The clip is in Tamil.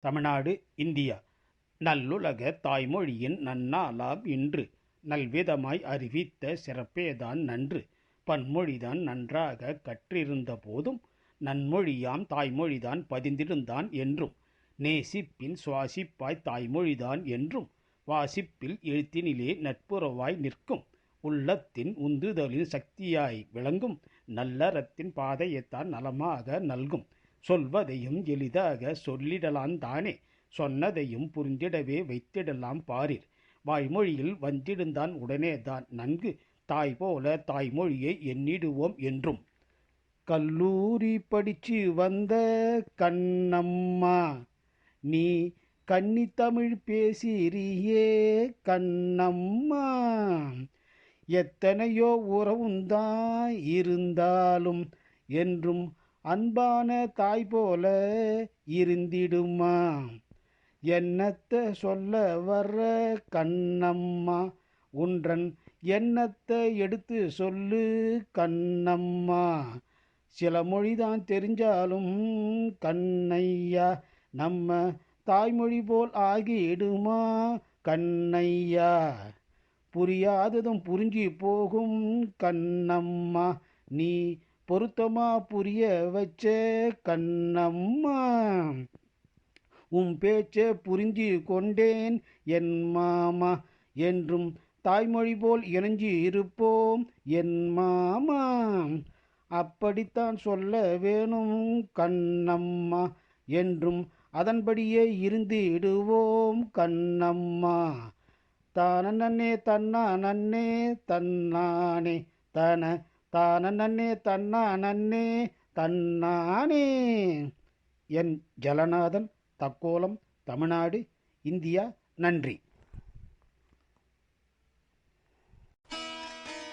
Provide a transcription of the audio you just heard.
தமிழ்நாடு இந்தியா. நல்லுலக தாய்மொழியின் நன்னாலாம் இன்று. நல்விதமாய் அறிவித்த சிறப்பேதான் நன்று. பன்மொழிதான் நன்றாக கற்றிருந்த போதும் நன்மொழியாம் தாய்மொழிதான் பதிந்திருந்தான் என்றும். நேசிப்பின் சுவாசிப்பாய் தாய்மொழிதான் என்றும். வாசிப்பில் எழுத்தினிலே நட்புறவாய் நிற்கும். உள்ளத்தின் உந்துதலின் சக்தியாய் விளங்கும். நல்லறத்தின் பாதையைத்தான் நலமாக நல்கும். சொல்வதையும் எளிதாக சொல்லிடலாம் தானே? சொன்னதையும் புரிந்திடவே வைத்திடலாம் பாரிர். வாய்மொழியில் வந்திடுந்தான் உடனேதான் நன்கு தாய் போல தாய்மொழியை எண்ணிடுவோம் என்றும். கல்லூரி படிச்சு வந்த கண்ணம்மா நீ கன்னி தமிழ் பேசிறியே கண்ணம்மா. எத்தனையோ உறவுந்தான் இருந்தாலும் என்றும் அன்பான தாய் போல இருந்திடுமா என்னத்தை சொல்ல வர்ற கண்ணம்மா? உன்றன் எண்ணத்தை எடுத்து சொல்லு கண்ணம்மா? சில மொழிதான் தெரிஞ்சாலும் கண்ணையா? நம்ம தாய்மொழி போல் ஆகிடுமா கண்ணையா? புரியாததும் புரிஞ்சு போகும் கண்ணம்மா. நீ பொருத்தமா புரிய வச்ச கண்ணம்மா. உன் பேச்சை புரிஞ்சு கொண்டேன் என் மாமா. என்றும் தாய்மொழி போல் இணைஞ்சு இருப்போம் என் மாமா. அப்படித்தான் சொல்ல வேணும் கண்ணம்மா. என்றும் அதன்படியே இருந்து இடுவோம் கண்ணம்மா. தான நன்னே தன்னா நன்னே தன்னானே தன தான நன்னே தன்னா நன்னே தன்னானே. என் ஜலநாதன் தக்கோலம் தமிழ்நாடு இந்தியா நன்றி.